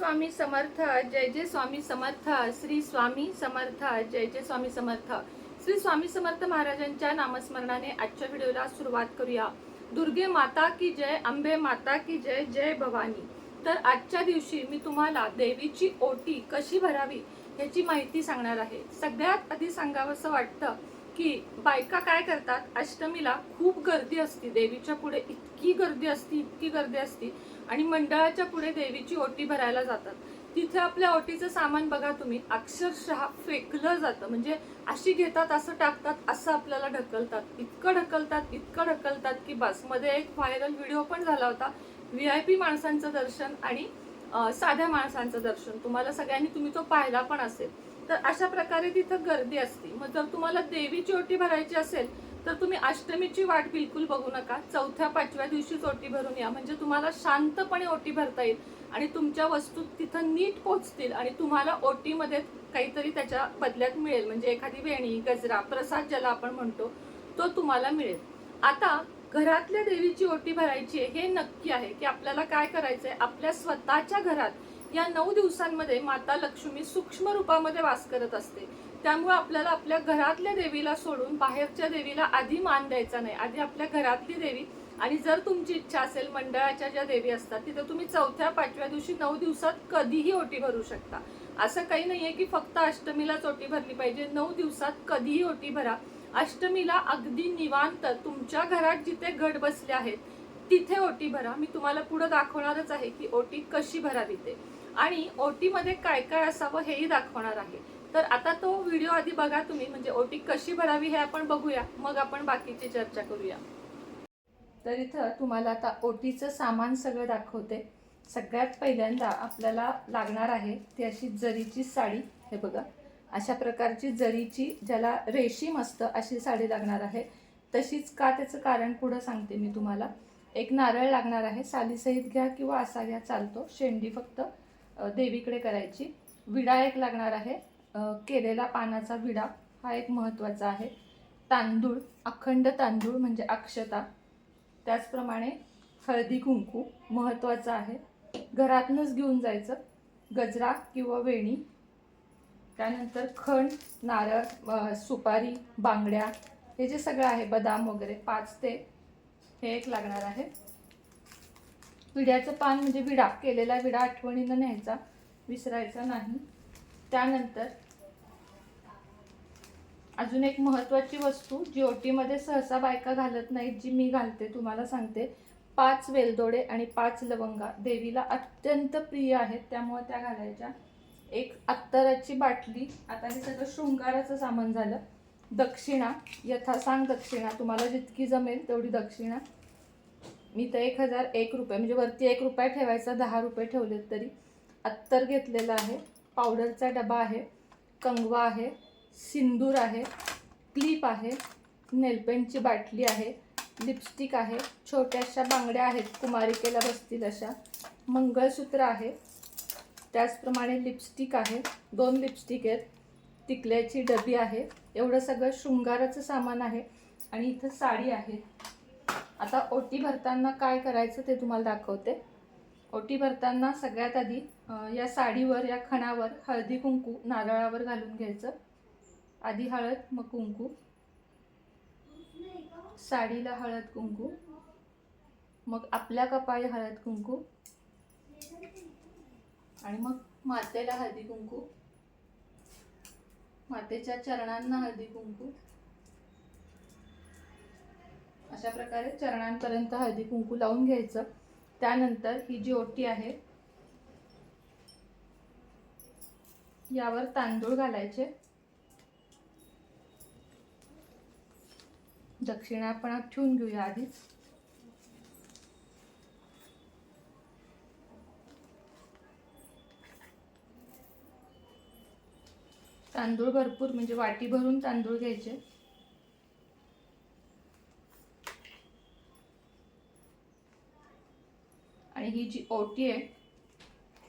स्वामी समर्थ जय जय स्वामी समर्थ श्री स्वामी समर्थ जय जय स्वामी समर्थ. श्री स्वामी समर्थ महाराजांच्या नामस्मरणाने आजच्या व्हिडिओला सुरुवात करूया. दुर्गे माता की जय अंबे माता की जय जय भवानी. तर आजच्या दिवशी मी तुम्हाला देवीची ओटी कशी भरावी याची माहिती सांगणार आहे. सगळ्यात आधी सांगावंसं वाटतं की बायका काय करतात? अष्टमीला खूप गर्दी असते देवीच्या पुढे. इतकी इतकी गर्दी असती इतकी गर्दी असती. आणि मंडळाच्या पुढे देवीची ओटी भरायला जातात. तिथे आपल्या ओटीचं सामान बघा तुम्ही अक्षरशः फेकलं जातं. म्हणजे अशी घेतात असं टाकतात असं आपल्याला ढकलतात. इतकं ढकलतात इतकं ढकलतात की बस. मध्ये एक व्हायरल व्हिडिओ पण झाला होता. व्ही आय पी माणसांचं दर्शन आणि साध्या माणसांचं दर्शन. तुम्हाला सगळ्यांनी तुम्ही तो पाहिला पण असेल. तर अशा प्रकारे तिथं गर्दी असते. मग जर तुम्हाला देवीची ओटी भरायची असेल तर तुम्ही अष्टमीची वाट बिलकुल बघू नका. चौथ्या पाचव्या दिवशीच ओटी भरून या. म्हणजे तुम्हाला शांतपणे ओटी भरता येईल आणि तुमच्या वस्तू तिथं नीट पोचतील आणि तुम्हाला ओटीमध्ये काहीतरी त्याच्या बदल्यात मिळेल. म्हणजे एखादी वेणी गजरा प्रसाद ज्याला आपण म्हणतो तो तुम्हाला मिळेल. आता घरातल्या देवीची ओटी भरायची आहे हे नक्की आहे की आपल्याला काय करायचं आहे आपल्या स्वतःच्या घरात या नऊ दिवसांमध्ये माता लक्ष्मी सूक्ष्म रूपामध्ये वास करत असते. त्यामुळे आपल्याला आपल्या घरातल्या देवीला सोडून बाहेरच्या देवीला आधी मान द्यायचा नाही. आधी आपल्या घरातली देवी. आणि जर तुमची इच्छा असेल मंडळाच्या ज्या देवी असतात तिथं तुम्ही चौथ्या पाचव्या दिवशी नऊ दिवसात कधीही ओटी भरू शकता. असं काही नाही आहे की फक्त अष्टमीलाच ओटी भरली पाहिजे. नऊ दिवसात कधीही ओटी भरा. अष्टमीला अगदी निवांत तुमच्या घरात जिथे घड बसले आहेत तिथे ओटी भरा. मी तुम्हाला पुढे दाखवणारच आहे की ओटी कशी भरावी ते. आणि ओटीमध्ये काय काय असावं हेही दाखवणार आहे. तर आता तो व्हिडिओ आधी बघा तुम्ही म्हणजे ओटी कशी भरावी हे आपण बघूया. मग आपण बाकीची चर्चा करूया. तर इथं तुम्हाला आता ओटीचं सामान सगळं दाखवते. सगळ्यात पहिल्यांदा आपल्याला लागणार आहे ती अशी जरीची साडी हे बघा. अशा प्रकारची जरीची ज्याला रेशीम असतं अशी साडी लागणार आहे. तशीच का त्याचं कारण पुढं सांगते मी तुम्हाला. एक नारळ लागणार आहे सालीसहित घ्या किंवा असा घ्या चालतो. शेंडी फक्त देवीकडे करायची. विडा एक लागणार आहे. केलेला पानाचा विडा हा एक महत्त्वाचा आहे. तांदूळ अखंड तांदूळ म्हणजे अक्षता. त्याचप्रमाणे हळदी कुंकू महत्त्वाचं आहे. घरातनंच घेऊन जायचं. गजरा किंवा वेणी. त्यानंतर खण नारळ सुपारी बांगड्या हे जे सगळं आहे बदाम वगैरे पाच ते हे एक लागणार आहे. विड्याचं पान म्हणजे विडा. केलेला विडा आठवणीनं न्यायचा विसरायचा नाही. त्यानंतर अजून एक महत्त्वाची वस्तू जी ओटीमध्ये सहसा बायका घालत नाहीत जी मी घालते तुम्हाला सांगते पाच वेलदोडे आणि पाच लवंगा. देवीला अत्यंत प्रिय आहेत त्यामुळे त्या घालायच्या. एक अत्तराची बाटली आता हे सगळं शृंगाराचं सामान झालं. दक्षिणा यथासांग दक्षिणा तुम्हाला जितकी जमेल तेवढी दक्षिणा. मी तर एक हजार एक रुपये म्हणजे वरती एक रुपये ठेवायचा दहा रुपये ठेवलेत तरी. अत्तर घेतलेलं आहे. पावडरचा डबा आहे कंगवा आहे सिंदूर आहे क्लिप आहे नेलपेंटची बाटली आहे लिपस्टिक आहे छोट्याशा बांगड्या आहेत कुमारिकेला बसतील अशा. मंगळसूत्र आहे त्याचप्रमाणे लिपस्टिक आहे दोन लिपस्टिक आहेत टिकल्याची डबी आहे एवढं सगळं शृंगाराचं सामान आहे आणि इथं साडी आहे. आता ओटी भरताना काय करायचं ते तुम्हाला दाखवते. ओटी भरताना सगळ्यात आधी या साडीवर या खणावर हळदी कुंकू नारळावर घालून घ्यायचं. आधी हळद मग कुंकू. साडीला हळद कुंकू. मग आपल्या कपाळी हळद कुंकू. आणि मग मातेला हळदी कुंकू. मातेच्या चरणांना हळदी कुंकू. अशा प्रकारे चरणांपर्यंत हळदी कुंकू लावून घ्यायचं. त्यानंतर ही जी ओटी आहे यावर तांदूळ घालायचे. दक्षिणा आपण ठेवून घेऊया आधीच. तांदूळ भरपूर म्हणजे वाटी भरून तांदूळ घ्यायचे. आणि ही जी ओटी आहे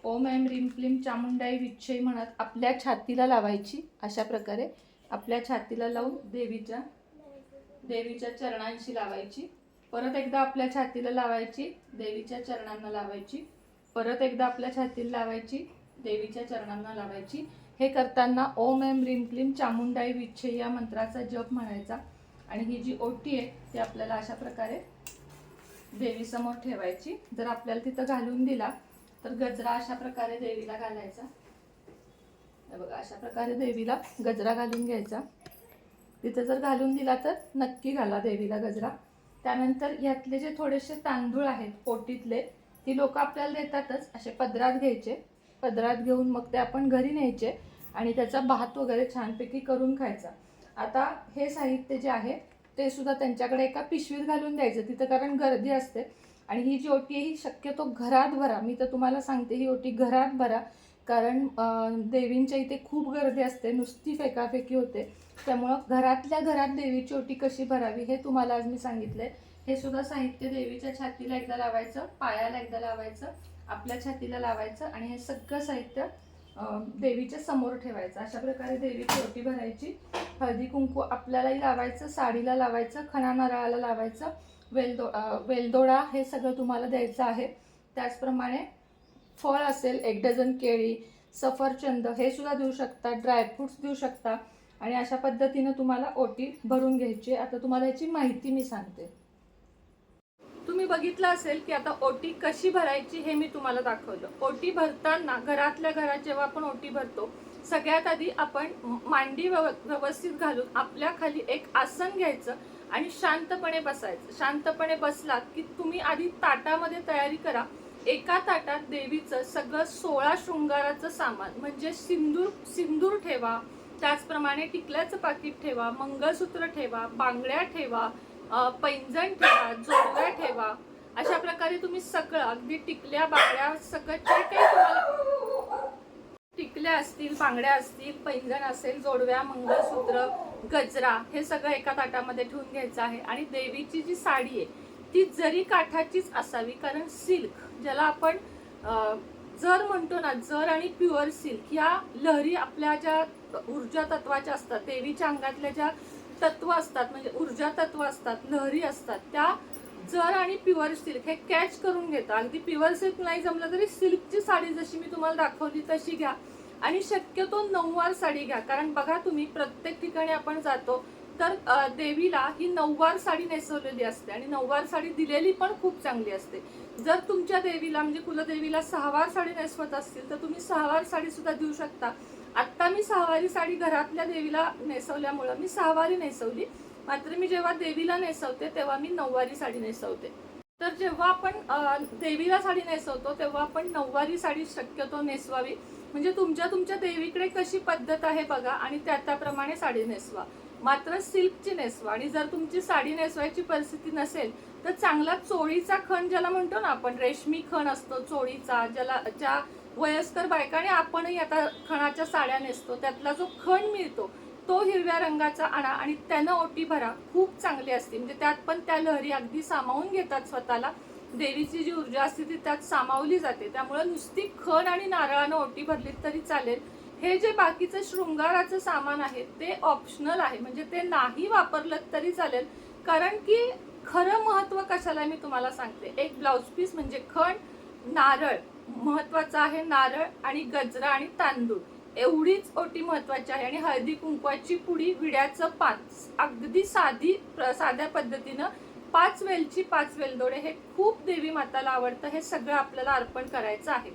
ओम ऐम रिम क्लीम चामुंडाई विच्छय म्हणत आपल्या छातीला लावायची अशा प्रकारे आपल्या छातीला लावून देवीच्या देवीच्या चरणांशी लावायची. परत एकदा आपल्या छातीला लावायची देवीच्या चरणांना लावायची. परत एकदा आपल्या छातीला लावायची देवीच्या चरणांना लावायची. हे करताना ओम एम रिम क्लीम चामुंडाई विच्छे या मंत्राचा जप म्हणायचा. आणि ही जी ओटी आहे ती आपल्याला अशा प्रकारे देवीसमोर ठेवायची. जर आपल्याला तिथं घालून दिला तर गजरा अशा प्रकारे देवीला घालायचा. बघा अशा प्रकारे देवीला गजरा घालून घ्यायचा. तिथं जर घालून दिला तर नक्की घाला देवीला गजरा. त्यानंतर यातले जे थोडेसे तांदूळ आहेत पोटीतले ती लोक आपल्याला देतातच. असे पदरात घ्यायचे. पदरात घेऊन मग ते आपण घरी न्यायचे आणि त्याचा भात वगैरे छानपैकी करून खायचा. आता हे साहित्य जे आहे ते सुद्धा त्यांच्याकडे एका पिशवीत घालून द्यायचं. तिथं कारण गर्दी असते. आणि ही जी ओटी आहे ही शक्यतो घरात भरा. मी तर तुम्हाला सांगते ही ओटी घरात भरा. कारण देवींच्या इथे खूप गर्दी असते नुसती फेकाफेकी होते. त्यामुळं घरातल्या घरात देवीची ओटी कशी भरावी हे तुम्हाला आज मी सांगितलं हे सुद्धा साहित्य देवीच्या छातीला एकदा लावायचं पायाला एकदा लावायचं आपल्या छातीला लावायचं आणि हे सगळं साहित्य देवीच्या समोर ठेवायचं. अशा प्रकारे देवीची ओटी भरायची. हळदी कुंकू आपल्यालाही लावायचं साडीला लावायचं खणा नारळाला लावायचं. वेलदो वेलदोडा हे सगळं तुम्हाला द्यायचं आहे. त्याचप्रमाणे फळ असेल एक डझन केळी सफरचंद हे सुद्धा देऊ शकता ड्रायफ्रुट्स देऊ शकता. आणि अशा पद्धतीनं तुम्हाला ओटी भरून घ्यायची. आता तुम्हाला याची माहिती मी सांगते. तुम्ही बघितलं असेल की आता ओटी कशी भरायची हे मी तुम्हाला दाखवलं. ओटी भरताना घरातल्या घरात जेव्हा आपण ओटी भरतो सगळ्यात आधी आपण मांडी व्यव- व्यवस्थित घालून आपल्या खाली एक आसन घ्यायचं. आणि शांतपणे बसायचं. शांतपणे बसलात की तुम्ही आधी ताटामध्ये तयारी करा. एका ताटात देवीचं सगळं सोळा शृंगाराचं सामान म्हणजे सिंदूर सिंदूर ठेवा त्याचप्रमाणे टिकल्याचं पाकिट ठेवा मंगळसूत्र ठेवा बांगड्या ठेवा पैंजण ठेवा जोडव्या ठेवा. अशा प्रकारे तुम्ही सगळं अगदी टिकल्या बांगड्या सगळं जे काही तुम्हाला टिकल्या असतील बांगड्या असतील पैंजण असेल जोडव्या मंगळसूत्र गजरा हे सगळं एका ताटामध्ये ठेवून घ्यायचं आहे. आणि देवीची जी साडी आहे ती जरी काठाचीच असावी कारण सिल्क ज्याला आपण जर म्हणतो ना जर आणि प्युअर सिल्क या लहरी आपल्या ज्या ऊर्जा तत्वाच्या असतात देवीच्या अंगातल्या ज्या तत्व असतात म्हणजे ऊर्जा तत्व असतात लहरी असतात त्या जर आणि प्युअर सिल्क हे कॅच करून घेतात अगदी प्युअर सिल्क नाही जमलं तरी सिल्कची साडी जशी मी तुम्हाला दाखवली तशी घ्या. आणि शक्यतो नऊवार साडी घ्या. कारण बघा तुम्ही प्रत्येक ठिकाणी आपण जातो तर देवीला ही नऊवार साडी नेसवलेली असते आणि नऊवार साडी दिलेली पण खूप चांगली असते. जर तुमच्या देवीला म्हणजे कुलदेवीला सहावार साडी नेसवत असतील तर तुम्ही सहावार साडी सुद्धा देऊ शकता. आत्ता मी सहावारी साडी घरातल्या देवीला नेसवल्यामुळं मी सहावारी नेसवली. मात्र मी जेव्हा देवीला नेसवते तेव्हा मी नऊवारी साडी नेसवते. तर जेव्हा आपण देवीला साडी नेसवतो तेव्हा आपण नऊवारी साडी शक्यतो नेसवावी. म्हणजे तुमच्या तुमच्या देवीकडे कशी पद्धत आहे बघा आणि त्या त्याप्रमाणे साडी नेसवा. मात्र सिल्कची नेसवा. आणि जर तुमची साडी नेसवायची परिस्थिती नसेल तर चांगला चोळीचा खण ज्याला म्हणतो ना आपण रेशमी खण असतो चोळीचा ज्याला ज्या वयस्कर बायकाने आपणही आता खणाच्या साड्या नेसतो त्यातला जो खण मिळतो तो हिरव्या रंगाचा आणा आणि त्यानं ओटी भरा. खूप चांगली असते. म्हणजे त्यात पण त्या लहरी अगदी सामावून घेतात स्वतःला. देवीची जी ऊर्जा असते ती त्यात सामावली जाते. त्यामुळे नुसती खण आणि नारळानं ओटी भरली तरी चालेल. हे जे बाकीचं शृंगाराचं सामान आहे ते ऑप्शनल आहे. म्हणजे ते नाही वापरलं तरी चालेल. कारण की खरं महत्त्व कशाला मी तुम्हाला सांगते? एक ब्लाऊज पीस म्हणजे खण नारळ. महत्वाचं आहे नारळ आणि गजरा आणि तांदूळ. एवढीच ओटी महत्वाची आहे आणि हळदी कुंकवाची पुडी विड्याचं पान. अगदी साधी प्र- साध्या पद्धतीनं पाच वेलची पाच वेलदोडे हे खूप देवी माताला आवडतं हे सगळं आपल्याला अर्पण करायचं आहे.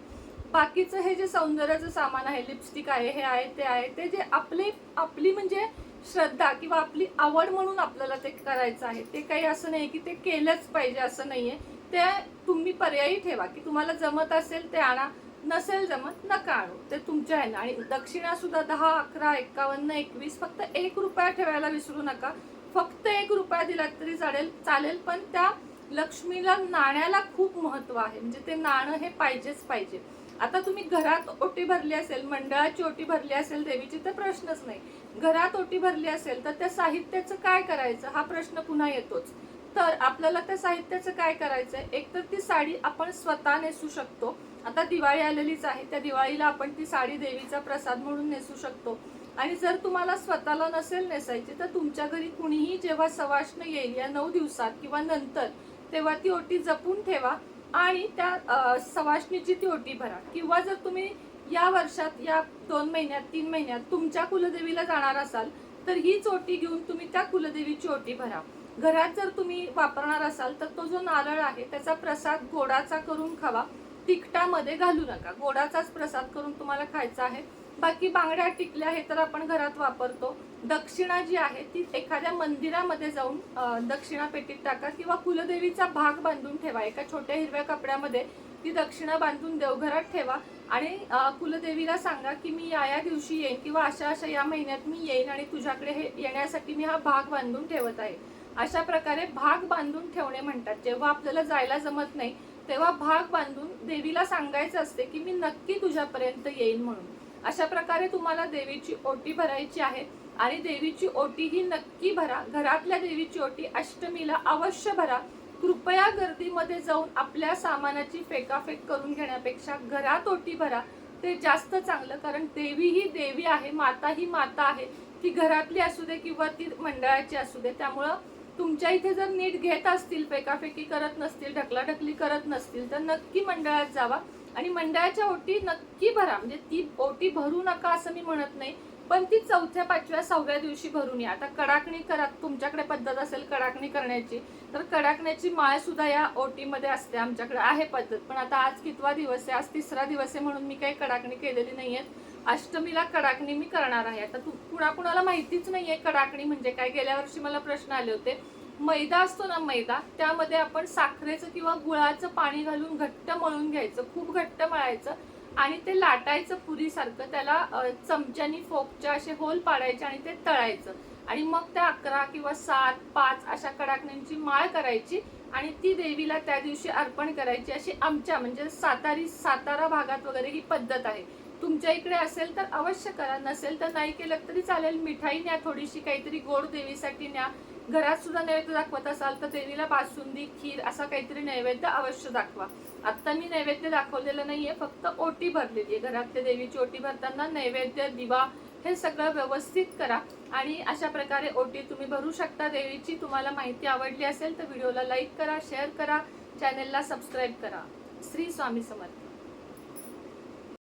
बाकीचं हे जे सौंदर्याचं सामान आहे लिपस्टिक आहे हे आहे ते आहे ते जे आपले आपली म्हणजे श्रद्धा किंवा आपली आवड म्हणून आपल्याला ते करायचं आहे ते काही असं नाही की ते केलंच पाहिजे असं नाहीये. ते तुम्ही पर्यायी ठेवा की तुम्हाला जमत असेल ते आणा नसेल जमत नका आणू. ते तुमच्या आहे ना. आणि दक्षिणा सुद्धा दहा अकरा एकावन्न एकवीस फक्त एक रुपया ठेवायला विसरू नका. फक्त एक रुपया दिलात तरी चालेल चालेल पण त्या लक्ष्मीला नाण्याला खूप महत्त्व आहे. म्हणजे ते नाणं हे पाहिजेच पाहिजे. आता तुम्ही घरात ओटी भरली असेल मंडळाची ओटी भरली असेल देवीची तर प्रश्नच नाही. घरात ओटी भरली असेल तर त्या साहित्याचं काय करायचं? हा प्रश्न पुन्हा येतोच. तर आपल्याला त्या साहित्याचं काय करायचं एक तर ती साडी आपण स्वतः नेसू शकतो आता दिवाळी आलेलीच आहे. त्या दिवाळीला आपण ती साडी देवीचा प्रसाद म्हणून नेसू शकतो. आणि जर तुम्हाला स्वतःला नसेल नेसायची तर तुमच्या घरी कुणीही जेव्हा सवाष्ण येईल या नऊ दिवसात किंवा नंतर तेव्हा ती ओटी जपून ठेवा आणि त्या सवाष्णीची ती ओटी भरा. किंवा जर तुम्ही या वर्षात या दोन महिन्यात तीन महिन्यात तुमच्या कुलदेवीला जाणार असाल तर हीच ओटी घेऊन तुम्ही त्या कुलदेवीची ओटी भरा. घरात जर तुम्ही वापरणार असाल तर तो जो नारळ आहे त्याचा प्रसाद गोडाचा करून खावा. तिखटामध्ये घालू नका. गोडाचाच प्रसाद करून तुम्हाला खायचा आहे. बाकी बांगड्या टिकल्या हे तर आपण घरात वापरतो. दक्षिणा जी आहे ती एखाद्या मंदिरामध्ये जाऊन दक्षिणा पेटीत टाका किंवा कुलदेवीचा भाग बांधून ठेवा. एका छोट्या हिरव्या कपड्यामध्ये ती दक्षिणा बांधून देवघरात ठेवा. आणि कुलदेवीला सांगा की मी या या दिवशी येईन किंवा अशा अशा या महिन्यात मी येईन आणि तुझ्याकडे हे येण्यासाठी मी हा भाग बांधून ठेवत आहे. अशा प्रकारे भाग बांधून ठेवणे म्हणतात. जेव्हा आपल्याला जायला जमत नाही तेव्हा भाग बांधून देवीला सांगायचं असते की मी नक्की तुझ्यापर्यंत येईन म्हणून. अशा प्रकारे तुम्हाला देवीची ओटी भरायची आहे आणि देवीची ओटी ही नक्की भरा. घरातल्या देवीची ओटी अष्टमीला अवश्य भरा. कृपया गर्दीमध्ये जाऊन आपल्या सामानाची फेकाफेक करून घेण्यापेक्षा घरात ओटी भरा. ते जास्त चांगलं कारण देवी ही देवी आहे माता ही माता आहे. ती घरातली असू दे किंवा ती मंडळाची असू दे त्यामुळं तुमच्या इथे जर नीट घेत असतील फेकाफेकी करत नसतील ढकलाढकली करत नसतील तर नक्की मंडळात जावा आणि मंडळाच्या ओटी नक्की भरा. म्हणजे ती ओटी भरू नका असं मी म्हणत नाही पण ती चौथ्या पाचव्या सहाव्या दिवशी भरून या. आता कडाकणी करा तुमच्याकडे पद्धत असेल कडाकणी करण्याची तर कडाकण्याची माळ सुद्धा या ओटीमध्ये असते आमच्याकडे आहे पद्धत. पण आता आज कितवा दिवस आहे आज तिसरा दिवस आहे म्हणून मी काही कडाकणी केलेली नाही आहेत अष्टमीला कडाकणी मी करणार आहे. आता तू कुणा कुणाला माहितीच नाहीये कडाकणी म्हणजे काय? गेल्या वर्षी मला प्रश्न आले होते. मैदा असतो ना मैदा त्यामध्ये आपण साखरेचं किंवा गुळाचं पाणी घालून घट्ट मळून घ्यायचं खूप घट्ट मळायचं आणि ते लाटायचं पुरीसारखं त्याला चमच्यानी फोकच्या असे होल पाडायचे आणि ते तळायचं. आणि मग त्या अकरा किंवा सात पाच अशा कडाकण्यांची माळ करायची आणि ती देवीला त्या दिवशी अर्पण करायची अशी आमच्या म्हणजे सातारी सातारा भागात वगैरे ही पद्धत आहे. तुमच्या इकडे असेल तर अवश्य करा. नसेल तर नाही केलं तरी चालेल. मिठाई न्या थोडीशी काहीतरी गोड देवीसाठी न्या. घरात सुद्धा नैवेद्य दाखवत असाल तर देवीला बासुंदी खीर असा काहीतरी नैवेद्य अवश्य दाखवा. आत्ता मी नैवेद्य दाखवलेलं नाहीये फक्त ओटी भरलेली आहे. घरातल्या देवीची ओटी भरताना नैवेद्य दिवा हे सगळं व्यवस्थित करा. आणि अशा प्रकारे ओटी तुम्ही भरू शकता. देवीची तुम्हाला माहिती आवडली असेल तर व्हिडिओला लाईक करा शेअर करा चॅनेलला सबस्क्राईब करा. श्री स्वामी समर्थ.